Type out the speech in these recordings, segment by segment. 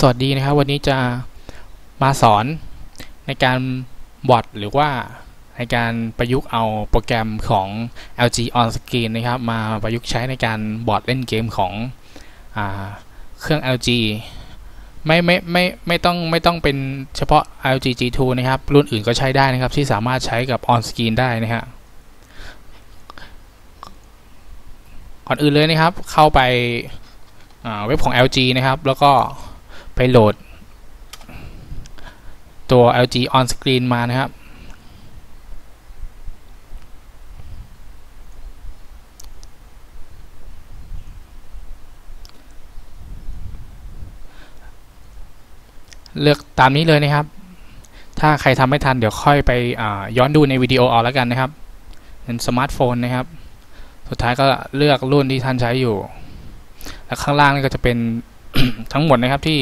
สวัสดีนะครับ วันนี้จะมาสอนในการบอทหรือว่าในการประยุกต์เอาโปรแกรมของ LG On Screen นะครับ มาประยุกต์ใช้ในการบอทเล่นเกมของอเครื่อง LG ไม่ไม่ไม่ไม่ต้องไม่ต้องเป็นเฉพาะ LG G2 นะครับ รุ่นอื่นก็ใช้ได้นะครับ ที่สามารถใช้กับ On Screen ได้นะฮะก่อนอื่นเลยนะครับเข้าไปเว็บของ LG นะครับ แล้วก็ ไปโหลด ตัว LG on screen มานะครับ เลือกตามนี้เลยนะครับ ถ้าใครทำไม่ทันเดี๋ยวค่อยไปย้อนดูในวิดีโอเอาแล้วกันนะครับเป็นสมาร์ทโฟนนะครับ สุดท้ายก็เลือกรุ่นที่ท่านใช้อยู่ แล้วข้างล่างนี่ก็จะเป็น ทั้งหมดนะครับที่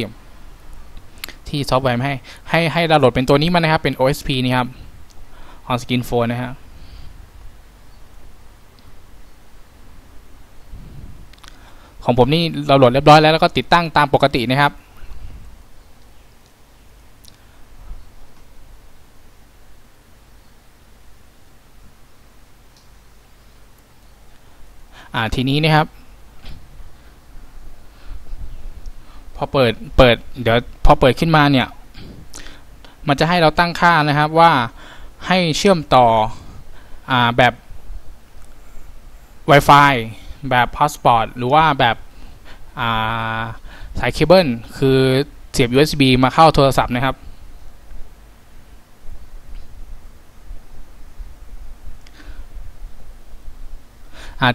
ที่ซอฟต์แวร์ให้ให้ให้ดาวน์โหลดเป็นตัวนี้มานะครับ เป็น OSP นี่ครับ on screen phone นะฮะของผมนี่เราโหลดเรียบร้อยแล้วแล้วก็ติดตั้งตามปกตินะครับ อ่าทีนี้นะครับ พ อเปิดเปิดเดี๋ยวพอเปิดขึ้นมาเนี่ย มันจะให้เราตั้งค่านะครับว่าให้เชื่อมต่ออแบบ Wi-Fi แบบ Hotspot หรือว่าแบบสายเคเบิลคือเสียบ USB มาเข้าโทรศัพท์นะครับ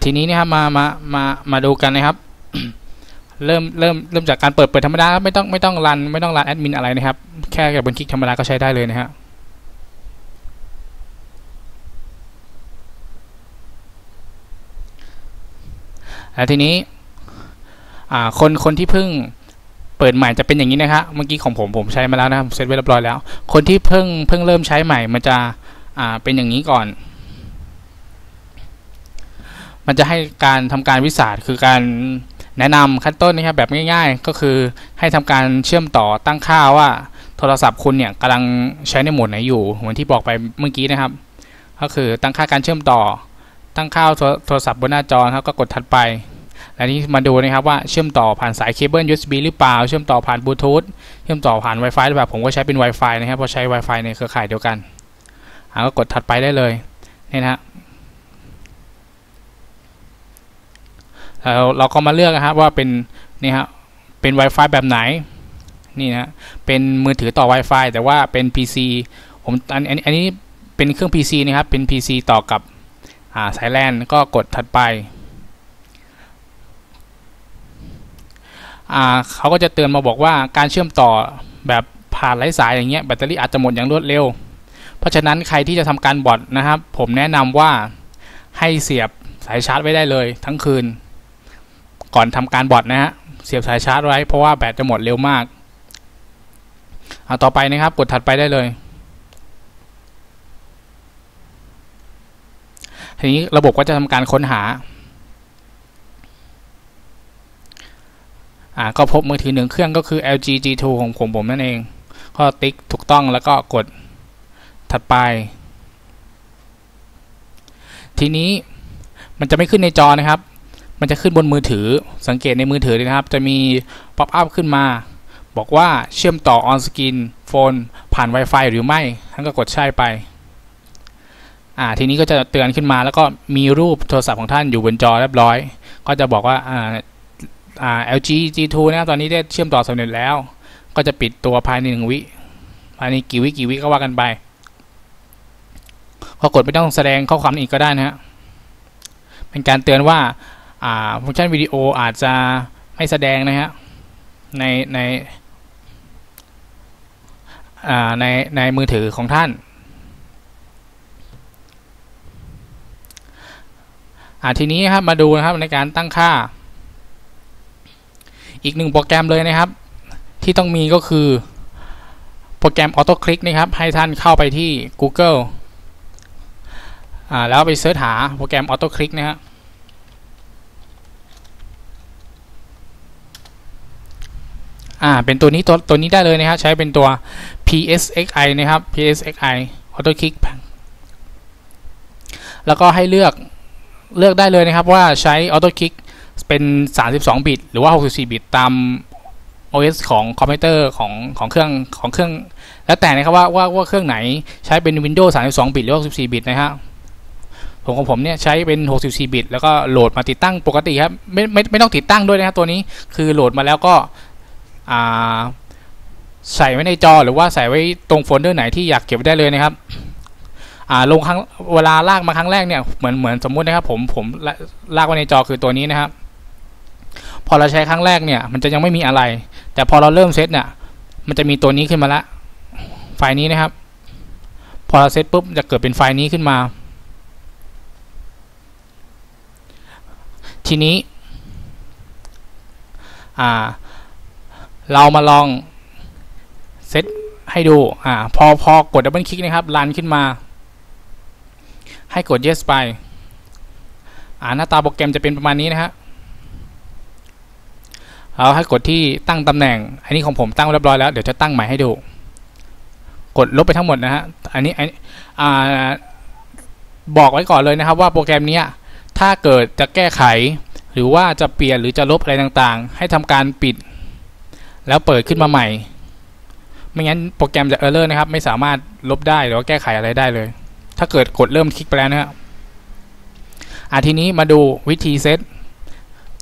ทีนี้นะครับมามามามาดูกันนะครับ เริ่มเริ่มเริ่มจากการเปิดเปิดธรรมดาไม่ต้องไม่ต้องรันไม่ต้องรันแอดมินอะไรนะครับ แค่กับบนคลิกธรรมดาก็ใช้ได้เลยนะฮะแล้วทีนี้อ่าคนคนที่เพิ่งเปิดใหม่จะเป็นอย่างนี้นะครับเมื่อกี้ของผมผมใช้มาแล้วนะเซตไว้เรียบร้อยแล้ว คนที่เพิ่งเพิ่งเริ่มใช้ใหม่มันจะอ่าเป็นอย่างนี้ก่อน มันจะให้การทำการวิสาคือการ แนะนำขั้นต้นนะครับแบบง่ายๆ ก็คือให้ทำการเชื่อมต่อตั้งค่าว่าโทรศัพท์คุณเนี่ยกำลังใช้ในโหมดไหนอยู่เหมือนที่บอกไปเมื่อกี้นะครับ ก็คือตั้งค่าการเชื่อมต่อ ตั้งค่าโทรศัพท์บนหน้าจอครับก็กดถัดไปแล้วนี้มาดูนะครับว่าเชื่อมต่อผ่านสายเคเบิล USB หรือเปล่า เชื่อมต่อผ่านบลูทูธเชื่อมต่อผ่าน Wi-Fi หรือเปล่าผมก็ใช้เป็น Wi-Fi นะครับเพราะใช้ Wi-Fi ในเครือข่ายเดียวกันก็กดถัดไปได้เลยนี่นะ เราเราก็มาเลือกนะครับว่าเป็นนี่ฮะเป็น Wi-Fi แบบไหนนี่นะเป็นมือถือต่อ Wi-Fi แต่ว่าเป็น PC ผมอันอันอันนี้เป็นเครื่อง PC นะครับเป็น PC ต่อกับสายแลนก็กดถัดไปเขาก็จะเตือนมาบอกว่าการเชื่อมต่อแบบผ่านไร้สายอย่างเงี้ยแบตเตอรี่อาจจะหมดอย่างรวดเร็ว เพราะฉะนั้นใครที่จะทำการบอทนะครับ ผมแนะนำว่าให้เสียบสายชาร์จไว้ได้เลยทั้งคืน ก่อนทำการบอทนะฮะเสียบสายชาร์จไว้เพราะว่าแบตจะหมดเร็วมากเอาต่อไปนะครับ กดถัดไปได้เลยทีนี้ระบบก็จะทำการค้นหาอ่าก็พบมือถือหนึ่งเครื่องก็คือ LG G2 ของผมผมนั่นเอง ก็ติ๊กถูกต้องแล้วก็กดถัดไป ทีนี้มันจะไม่ขึ้นในจอนะครับ มันจะขึ้นบนมือถือ สังเกตในมือถือเลยนะครับ จะมีป๊อปอัพขึ้นมา บอกว่าเชื่อมต่อ on screen phone ผ่าน Wi-Fi หรือไม่ ท่านก็กดใช่ไป อ่า ทีนี้ก็จะเตือนขึ้นมา แล้วก็มีรูปโทรศัพท์ของท่านอยู่บนจอเรียบร้อย ก็จะบอกว่า อ่าอ่า LG G2 นะตอนนี้ได้เชื่อมต่อสำเร็จแล้ว ก็จะปิดตัวภายในหนึ่งวิ ภายในกี่วิกี่วิก็ว่ากันไปพอกดไม่ต้องแสดงข้อความอีกก็ได้นะฮะ เป็นการเตือนว่า ฟังก์ชันวิดีโออาจจะไม่แสดงนะฮะในในในในมือถือของท่านทีนี้ครับมาดูนะครับในการตั้งค่า อีกหนึ่งโปรแกรมเลยนะครับ ที่ต้องมีก็คือโปรแกรมออโต้คลิกนะครับ ให้ท่านเข้าไปที่ Google แล้วไปเสิร์ชหาโปรแกรมออโต้คลิกนะครับ อ่าเป็นตัวนี้ตัวตัวนี้ได้เลยนะครับใช้เป็นตัว PSXI นะครับ PSXI Auto Click แล้วก็ให้เลือกเลือกได้เลยนะครับว่าใช้ Auto Click เป็น 32 บิต หรือว่า 64 บิต ตาม OS ของคอมพิวเตอร์ของของเครื่องของเครื่อง แล้วแต่นะครับว่าว่าว่าเครื่องไหนใช้เป็น Windows 32 บิต หรือ64 บิตนะครับผมของผมเนี่ยใช้เป็น 64 บิต แล้วก็โหลดมาติดตั้งปกติครับ ไม่ไม่ไม่ต้องติดตั้งด้วยนะครับตัวนี้ คือโหลดมาแล้วก็ ใส่ไว้ในจอหรือว่าใส่ไว้ตรงโฟลเดอร์ไหนที่อยากเก็บได้เลยนะครับลงครั้งเวลาลากมาครั้งแรกเนี่ยเหมือนเหมือนสมมุตินะครับผมผมลากไว้ในจอคือตัวนี้นะครับ พอเราใช้ครั้งแรกเนี่ยมันจะยังไม่มีอะไร แต่พอเราเริ่มเซตเนี่ยมันจะมีตัวนี้ขึ้นมาละไฟล์นี้นะครับ พอเราเซตปุ๊บจะเกิดเป็นไฟล์นี้ขึ้นมา ทีนี้อ่า เรามาลองเซตให้ดู อ่า พอพอกดดับเบิลคลิกนะครับรันขึ้นมา ให้กด yes ไป อ่าหน้าตาโปรแกรมจะเป็นประมาณนี้นะฮะเราให้กดที่ตั้งตำแหน่ง อันนี้ของผมตั้งเรียบร้อยแล้ว เดี๋ยวจะตั้งใหม่ให้ดู กดลบไปทั้งหมดนะฮะ อันนี้อ่าบอกไว้ก่อนเลยนะครับว่าโปรแกรมนี้ถ้าเกิดจะแก้ไข หรือว่าจะเปลี่ยนหรือจะลบอะไรต่างๆ ให้ทำการปิด แล้วเปิดขึ้นมาใหม่ ไม่งั้นโปรแกรมจะเออร์เลอร์นะครับ ไม่สามารถลบได้หรือว่าแก้ไขอะไรได้เลย ถ้าเกิดกดเริ่มคลิกไปแล้วนะครับอะทีนี้มาดูวิธีเซต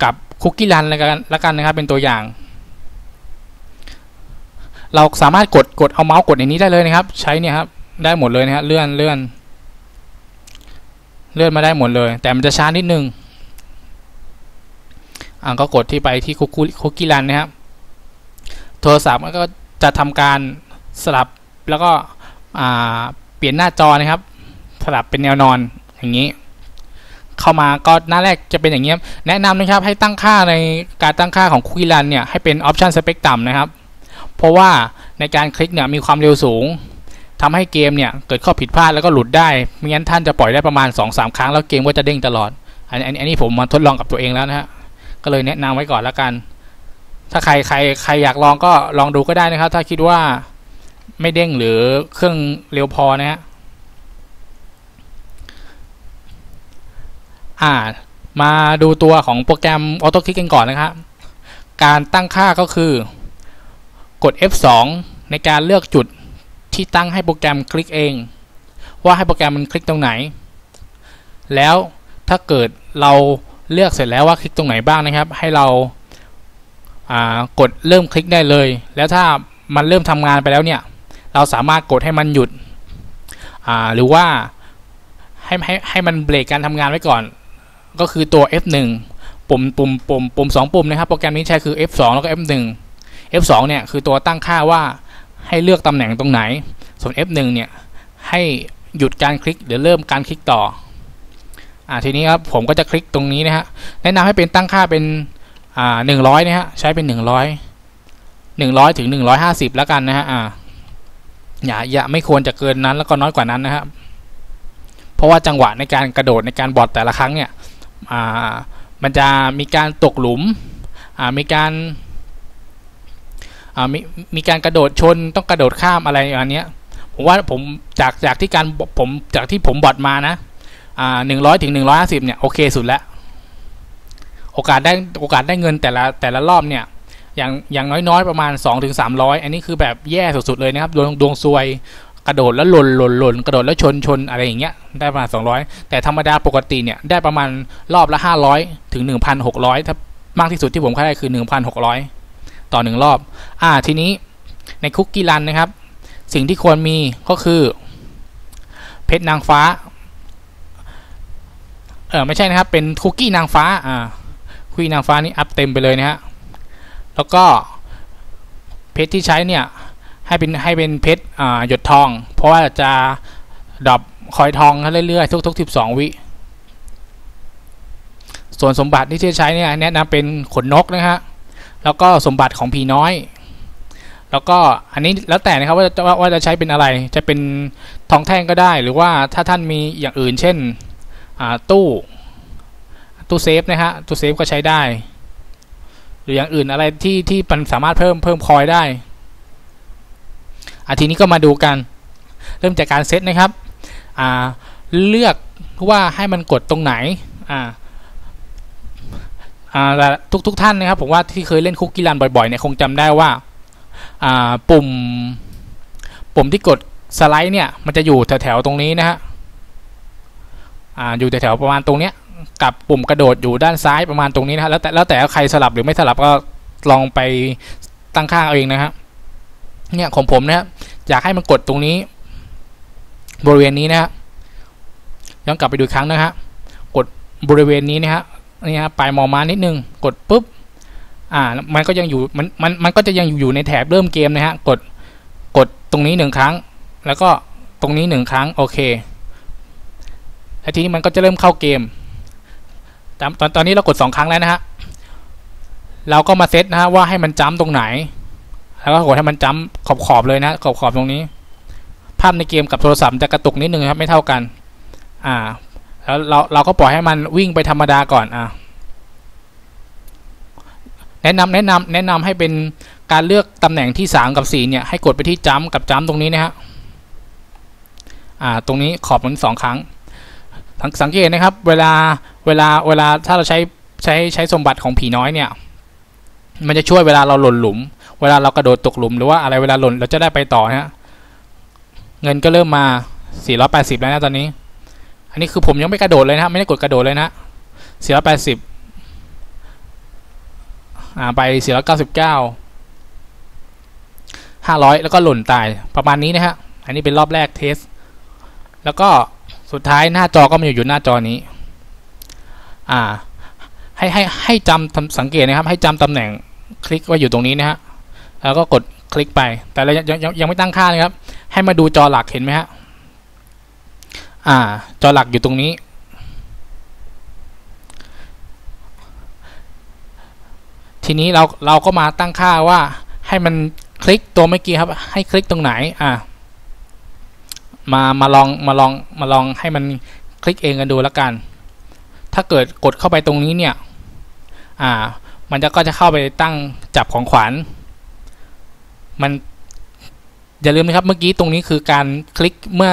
กับคุกกี้รันแล้วกันแล้วกันนะครับ เป็นตัวอย่าง เราสามารถกดกดเอาเมาส์กดอย่างนี้ได้เลยนะครับ ใช้เนี่ยครับได้หมดเลยนะครับเลื่อนเลื่อนเลื่อนมาได้หมดเลย แต่มันจะช้านิดนึงอ่าก็กดที่ไปที่คุกกี้รันนะครับ ทรศัพท์ก็จะทำการสลับแล้วก็เปลี่ยนหน้าจอนะครับ สลับเป็นแนวนอนอย่างนี้ เข้ามาก็หน้าแรกจะเป็นอย่างนี้แนะนำนะครับให้ตั้งค่าในการตั้งค่าของคุยรันเนี่ยให้เป็นออปชันสเปกต่ำนะครับ เพราะว่าในการคลิกเนี่ยมีความเร็วสูงทำให้เกมเนี่ยเกิดข้อผิดพลาดแล้วก็หลุดได้ไม่งั้นท่านจะปล่อยได้ประมาณ 2-3 ครั้งแล้วเกมก็จะเด้งตลอด อันนี้ผมมาทดลองกับตัวเองแล้วนะฮะก็เลยแนะนำไว้ก่อนแล้วกัน ถ้าใครใครใครอยากลองก็ลองดูก็ได้นะครับ ถ้าคิดว่าไม่เด้งหรือเครื่องเร็วพอนะฮะอ่า มาดูตัวของโปรแกรม AutoClick กันก่อนนะครับ การตั้งค่าก็คือกด F2 ในการเลือกจุดที่ตั้งให้โปรแกรมคลิกเอง ว่าให้โปรแกรมมันคลิกตรงไหน แล้วถ้าเกิดเราเลือกเสร็จแล้วว่าคลิกตรงไหนบ้างนะครับ ให้เรา กดเริ่มคลิกได้เลย แล้วถ้ามันเริ่มทำงานไปแล้วเนี่ย เราสามารถกดให้มันหยุด หรือว่าให้ให้ให้มันเบรกการทำงานไว้ก่อน ก็คือตัว F1 ปุ่มปุ่มปุ่มปุ่มสองปุ่มนะครับ โปรแกรมนี้ใช้คือ F2 แล้วก็ F1 F2 เนี่ยคือตัวตั้งค่าว่าให้เลือกตำแหน่งตรงไหน ส่วน F1 เนี่ยให้หยุดการคลิกหรือเริ่มการคลิกต่อ อ่าทีนี้ครับผมก็จะคลิกตรงนี้นะฮะ แนะนำให้เป็นตั้งค่าเป็น อ่าหนึ่งร้อยนะฮะใช้เป็นหนึ่งร้อยหนึ่งร้อยถึงหนึ่งร้อยห้าสิบแล้วกันนะฮะอ่าอย่าอย่าไม่ควรจะเกินนั้นแล้วก็น้อยกว่านั้นนะครับเพราะว่าจังหวะในการกระโดดในการบอดแต่ละครั้งเนี่ยอ่ามันจะมีการตกหลุมอ่ามีการอ่ามีมีการกระโดดชนต้องกระโดดข้ามอะไรอันเนี้ยผมว่าผมจากจากที่การผมจากที่ผมบอดมานะอ่าหนึ่งร้อยถึงหนึ่งร้อยห้าสิบเนี่ยโอเคสุดแล้ว โอกาสได้โอกาสได้เงินแต่ละแต่ละรอบเนี่ยอย่างอย่างน้อยๆประมาณ 2-300ถึงอันนี้คือแบบแย่สุดๆเลยนะครับดวงดวงซวยกระโดดแล้วหล่นหล่นหล่นกระโดดแล้วชนชนอะไรอย่างเงี้ยได้ประมาณ 200 แต่ธรรมดาปกติเนี่ยได้ประมาณรอบละ 500 ถึง 1,600 ถ้ามากที่สุดที่ผมเคยได้คือ 1,600 ต่อหนึ่งรอบ อ่าทีนี้ในคุกกี้รันนะครับ สิ่งที่ควรมีก็คือ เพชรนางฟ้าเออไม่ใช่นะครับเป็นคุกกี้นางฟ้าอ่า คุยนางฟ้านี่อัพเต็มไปเลยนะฮะแล้วก็เพชรที่ใช้เนี่ยให้เป็นให้เป็นเพชรหยดทอง เพราะว่าจะดรอปคอยทองเรื่อยๆทุกๆสิบสองวิส่วนสมบัติที่จะใช้เนี่ยแนะนำเป็นขนนกนะฮะแล้วก็สมบัติของผีน้อย แล้วก็อันนี้แล้วแต่นะครับว่าจะว่าจะใช้เป็นอะไร จะเป็นทองแท่งก็ได้ หรือว่าถ้าท่านมีอย่างอื่น เช่นตู้ ตู้เซฟนะฮะตู้เซฟก็ใช้ได้ หรืออย่างอื่นอะไรที่ที่มันสามารถเพิ่มเพิ่มคอยได้อาทีนี้ก็มาดูกัน เริ่มจากการเซตนะครับอ่าเลือกว่าให้มันกดตรงไหนอ่าอ่าทุกทุกท่านนะครับผมว่าที่เคยเล่นคุกกี้รันบ่อยๆเนี่ยคงจำได้ว่าอ่าปุ่มปุ่มที่กดสไลด์เนี่ยมันจะอยู่แถวๆตรงนี้นะฮะอ่าอยู่แถวๆประมาณตรงเนี้ย กับปุ่มกระโดดอยู่ด้านซ้ายประมาณตรงนี้นะฮะแล้วแต่แล้วแต่ใครสลับหรือไม่สลับก็ลองไปตั้งค่าเอาเองนะฮะเนี่ยของผมนะครับอยากให้มันกดตรงนี้ บริเวณนี้นะฮะย้อนกลับไปดูครั้งนะฮะกดบริเวณนี้นะฮะนี่ฮะปลายมอมานิดนึงกดปุ๊บอ่ามันก็ยังอยู่มันมันมันก็จะยังอยู่ในแถบเริ่มเกมนะฮะกดกดตรงนี้หนึ่งครั้ง แล้วก็ตรงนี้หนึ่งครั้งโอเคแล้วทีนี้มันก็จะเริ่มเข้าเกม ตอนตอนตอนนี้เรากดสองครั้งแล้วนะฮะเราก็มาเซตนะฮะว่าให้มันจ้ำตรงไหน แล้วก็กดให้มันจ้ำขอบขอบเลยนะขอบขอบตรงนี้ ภาพในเกมกับโทรศัพท์จะกระตุกนิดนึงครับไม่เท่ากัน อ่า แล้วเราเราก็ปล่อยให้มันวิ่งไปธรรมดาก่อนอ่าแนะนำแนะนำแนะนำให้เป็นการเลือกตำแหน่งที่สามกับสี่เนี่ย ให้กดไปที่จ้ำกับจ้ำตรงนี้นะฮะอ่าตรงนี้ขอบมันสองครั้ง สังเกตนะครับ เวลา เวลาเวลาถ้าเราใช้ใช้ใช้สมบัติของผีน้อยเนี่ย มันจะช่วยเวลาเราหล่นหลุม เวลาเรากระโดดตกหลุมหรือว่าอะไรเวลาหล่นเราจะได้ไปต่อฮะเงินก็เริ่มมา 480 แล้วนะตอนนี้ อันนี้คือผมยังไม่กระโดดเลยนะไม่ได้กดกระโดดเลยนะ480อ่าไป 499 500 แล้วก็หล่นตายประมาณนี้นะฮะ อันนี้เป็นรอบแรกเทส แล้วก็สุดท้ายหน้าจอก็มาอยู่อยู่หน้าจอนี้ อ่าให้ให้ให้จำสังเกตนะครับ ให้จำตำแหน่งคลิกว่าอยู่ตรงนี้นะฮะแล้วก็กดคลิกไป แต่เรายังยังยังไม่ตั้งค่านะครับ ให้มาดูจอหลักเห็นไหมฮะอ่า จอหลักอยู่ตรงนี้ ทีนี้เราเราก็มาตั้งค่าว่าให้มันคลิกตัวเมื่อกี้ครับ ให้คลิกตรงไหนอ่ามามาลองมาลองมาลองให้มันคลิกเองกันดูแล้วกัน ถ้าเกิดกดเข้าไปตรงนี้เนี่ย อ่า มันจะก็จะเข้าไปตั้งจับของขวัญมันอย่าลืมนะครับเมื่อกี้ตรงนี้คือการคลิกเมื่อ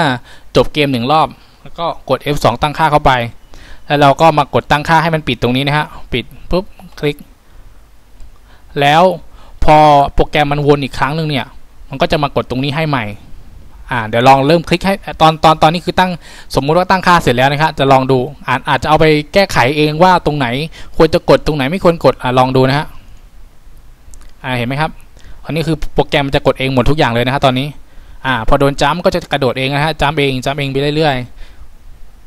จบเกมหนึ่งรอบ แล้วก็กด F2 ตั้งค่าเข้าไป แล้วเราก็มากดตั้งค่าให้มันปิดตรงนี้นะฮะ ปิดปุ๊บคลิก แล้วพอโปรแกรมมันวนอีกครั้งหนึ่งเนี่ย มันก็จะมากดตรงนี้ให้ใหม่ อ่าเดี๋ยวลองเริ่มคลิกให้ตอนตอนตอนนี้คือตั้งสมมุติว่าตั้งค่าเสร็จแล้วนะครับจะลองดูอาจอาจจะเอาไปแก้ไขเองว่าตรงไหน ควรจะกดตรงไหนไม่ควรกดอ่าลองดูนะฮะอ่าเห็นไหมครับอันนี้คือโปรแกรมมันจะกดเองหมดทุกอย่างเลยนะครับตอนนี้อ่าพอโดนจัมก็จะกระโดดเองนะฮะจัมเองจัมเองไปเรื่อย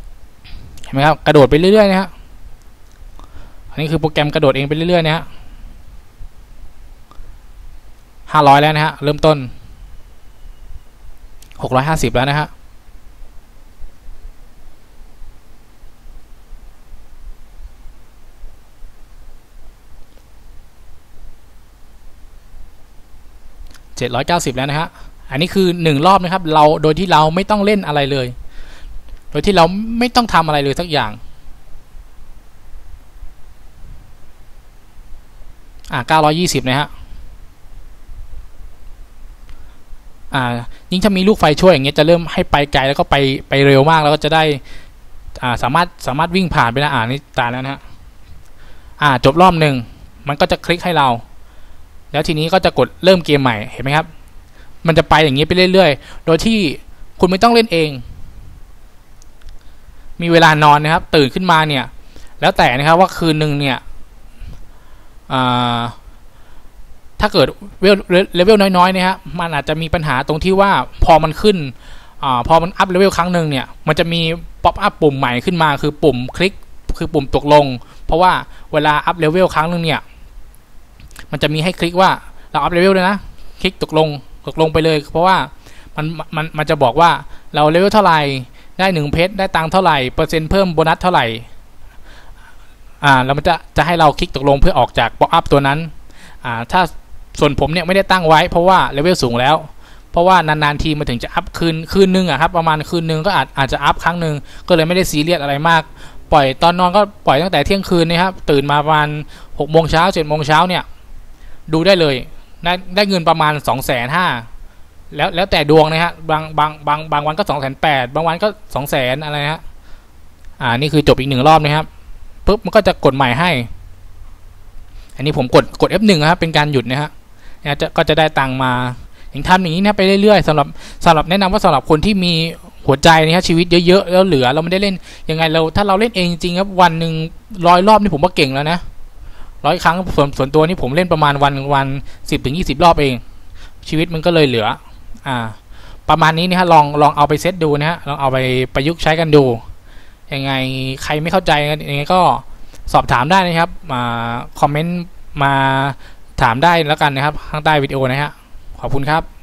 ๆเห็นไหมครับกระโดดไปเรื่อยๆนะฮะอันนี้คือโปรแกรมกระโดดเองไปเรื่อยๆนะฮะห้าร้อยแล้วนะฮะเริ่มต้น หกร้อยห้าสิบแล้วนะฮะ790แล้วนะฮะอันนี้คือหนึ่งรอบนะครับ เราโดยที่เราไม่ต้องเล่นอะไรเลย โดยที่เราไม่ต้องทำอะไรเลยสักอย่างอ่า920 นะฮะ อ่า ยิ่งถ้ามีลูกไฟช่วยอย่างเงี้ยจะเริ่มให้ไปไกลแล้วก็ไปไปเร็วมากแล้วก็จะได้อ่าสามารถสามารถวิ่งผ่านไปนะอ่านี่ตาแล้วนะฮะอ่าจบรอบหนึ่งมันก็จะคลิกให้เรา แล้วทีนี้ก็จะกดเริ่มเกมใหม่เห็นไหมครับ มันจะไปอย่างนี้ไปเรื่อยๆ โดยที่คุณไม่ต้องเล่นเอง มีเวลานอนนะครับ ตื่นขึ้นมาเนี่ย แล้วแต่นะครับว่าคืนหนึ่งเนี่ย ถ้าเกิดเลเวลน้อยๆเนี่ยฮะมันอาจจะมีปัญหาตรงที่ว่าพอมันขึ้นอพอมันอัพเลเวลครั้งหนึ่งเนี่ย มันจะมีป๊อปอัพปุ่มใหม่ขึ้นมา คือปุ่มคลิก คือปุ่มตกลง เพราะว่าเวลาอัพเลเวลครั้งหนึ่งเนี่ย มันจะมีให้คลิกว่าเราอัพเลเวลเลยนะ คลิกตกลง ตกลงไปเลย เพราะว่ามันมันมันจะบอกว่าเราเลเวลเท่าไหร่ ได้หนึ่งเพชร ได้ตังค์เท่าไหร่ เปอร์เซ็นต์เพิ่มโบนัสเท่าไหร่ อ่า แล้วมันจะจะให้เราคลิกตกลงเพื่อออกจากป๊อปอัพตัวนั้น อ่า ถ้า ส่วนผมเนี่ยไม่ได้ตั้งไว้เพราะว่าเลเวลสูงแล้ว เพราะว่านานๆทีมาถึงจะอัพคืนคืนนึงอะครับประมาณคืนนึงก็อาจอาจจะอัพครั้งหนึ่งก็เลยไม่ได้ซีเรียสอะไรมาก ปล่อยตอนนอนก็ปล่อยตั้งแต่เที่ยงคืนนะครับตื่นมาประมาณหกโมงเช้าเจ็ดโมงเช้าเนี่ยดูได้เลยได้ได้เงินประมาณสองแสนห้าแล้วแล้วแต่ดวงนะฮะบางบางบางบางวันก็สองแสนแปดบางวันก็สองแสนอะไรฮะอ่านี่คือจบอีกหนึ่งรอบนะครับปุ๊บมันก็จะกดใหม่ให้ อันนี้ผมกดกด F1 ครับเป็นการหยุดนะฮะ นะจะก็จะได้ตังมาอย่างทำอย่างนี้นะไปเรื่อยๆสำหรับสำหรับแนะนำว่าสำหรับคนที่มีหัวใจนะครับชีวิตเยอะๆแล้วเหลือเราไม่ได้เล่นยังไงเราถ้าเราเล่นเองจริงๆครับวันหนึ่งร้อยรอบนี่ผมว่าเก่งแล้วนะร้อยครั้งส่วนส่วนตัวนี่ผมเล่นประมาณวันวันสิบถึงยี่สิบรอบเอง ชีวิตมันก็เลยเหลือ อ่า ประมาณนี้นะฮะลองลองเอาไปเซตดูนะฮะลองเอาไปประยุกต์ใช้กันดูยังไงใครไม่เข้าใจยังไงก็สอบถามได้นะครับมาคอมเมนต์มา ถามได้แล้วกันนะครับ ข้างใต้วิดีโอนะฮะขอบคุณครับ